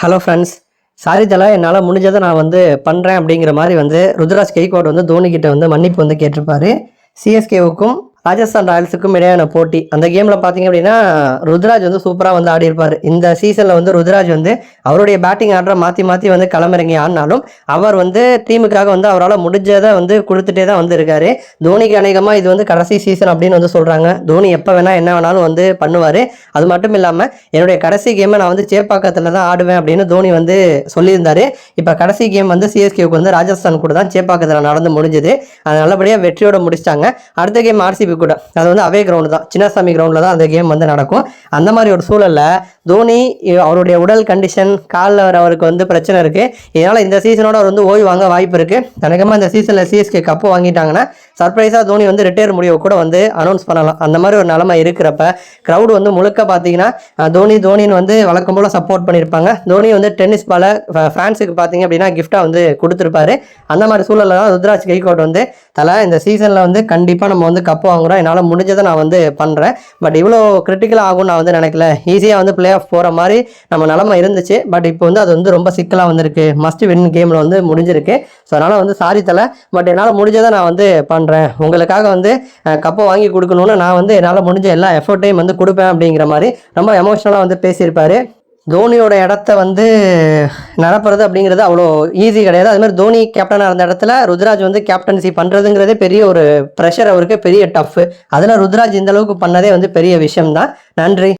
Hello friends sorry தலா என்னால் முடிஞ்சதை நான் வந்து பண்ணுறேன் அப்படிங்கிற மாதிரி வந்து ருத்ராஜ் கெய்கோட் வந்து தோனிக்கிட்ட வந்து மன்னிப்பு வந்து கேட்டிருப்பாரு. சிஎஸ்கேவுக்கும் ராஜஸ்தான் ராயல்ஸுக்கும் இடையான போட்டி. அந்த கேமில் பார்த்தீங்க அப்படின்னா ருத்ராஜ் வந்து சூப்பராக வந்து ஆடி இருப்பார் இந்த சீசனில் வந்து ருத்ராஜ் வந்து அவருடைய பேட்டிங் ஆர்டரை மாற்றி மாற்றி வந்து களமிறங்கி ஆடினாலும் அவர் வந்து டீமுக்காக வந்து அவரால் முடிஞ்சதை வந்து கொடுத்துட்டே தான் வந்து இருக்காரு. தோனிக்கு அநேகமாக இது வந்து கடைசி சீசன் அப்படின்னு வந்து சொல்கிறாங்க தோனி எப்போ வேணால் என்ன வேணாலும் வந்து பண்ணுவார். அது மட்டும் இல்லாமல் என்னுடைய கடைசி கேமை நான் வந்து சேப்பாக்கத்தில் தான் ஆடுவேன் அப்படின்னு தோனி வந்து சொல்லியிருந்தார். இப்போ கடைசி கேம் வந்து சிஎஸ்கேவுக்கு வந்து ராஜஸ்தான் கூட தான் சேப்பாக்கத்தில் நடந்து முடிஞ்சது. அது நல்லபடியாக வெற்றியோடு முடிச்சிட்டாங்க. அடுத்த கேம் ஆர்சிபி கூட. அது வந்து அவே கிரவுண்டு தான். சின்னசாமி கிரவுண்டில் தான் அந்த கேம் வந்து நடக்கும். அந்த மாதிரி ஒரு சூழலில் தோனி அவருடைய உடல் கண்டிஷன் காலில் அவருக்கு வந்து பிரச்சனை இருக்குது இதனால் இந்த சீசனோட அவர் வந்து ஓய்வு வாங்க வாய்ப்பு இருக்குது தனக்கமாக இந்த சீசனில் சிஎஸ்கே கப்பு வாங்கிட்டாங்கன்னா சர்ப்ரைஸாக தோனி வந்து ரிட்டையர் முடிவை கூட வந்து அனௌன்ஸ் பண்ணலாம். அந்த மாதிரி ஒரு நிலமை இருக்கிறப்ப க்ரௌடு வந்து முழுக்க பார்த்தீங்கன்னா தோனி தோனின்னு வந்து வழக்கம் போல் சப்போர்ட் பண்ணியிருப்பாங்க. தோனி வந்து டென்னிஸ் பாலை ஃபேன்ஸுக்கு பார்த்தீங்க அப்படின்னா கிஃப்டாக வந்து கொடுத்துருப்பாரு. அந்த மாதிரி சூழலில் தான் ருத்ராஜ் கைகோட் வந்து தலை இந்த சீசனில் வந்து கண்டிப்பாக நம்ம வந்து கப்பு வாங்குகிறோம் என்னால் முடிஞ்சதை நான் வந்து பண்ணுறேன் பட் இவ்வளோ கிரிட்டிக்கல் ஆகும்னு நான் வந்து நினைக்கல. ஈஸியாக வந்து பிளே ஆஃப் போகிற மாதிரி நம்ம நிலமை இருந்துச்சு. பட் இப்போ வந்து அது வந்து ரொம்ப சிக்கலாக வந்திருக்கு. மஸ்ட் வின் கேமில் வந்து முடிஞ்சிருக்கு. ஸோ அதனால் வந்து சாரி தலை. பட் என்னால் முடிஞ்சதை நான் வந்து பண்ணுறேன் உங்களுக்காக வந்து கப்பை வாங்கி கொடுக்கணும்னு நான் வந்து என்னால் முடிஞ்ச எல்லா எஃபர்ட்டையும் வந்து கொடுப்பேன் அப்படிங்கிற மாதிரி ரொம்ப எமோஷ்னலாக வந்து பேசியிருப்பார். தோனியோட இடத்த வந்து நிரப்புறது அப்படிங்கிறது அவ்வளோ ஈஸி கிடையாது. அது மாதிரி தோனி கேப்டனாக இருந்த இடத்துல ருத்ராஜ் வந்து கேப்டன்சி பண்ணுறதுங்கிறதே பெரிய ஒரு ப்ரெஷர் அவருக்கு பெரிய டஃப் அதில் ருத்ராஜ் இந்த அளவுக்கு பண்ணதே வந்து பெரிய விஷயம் தான் நன்றி.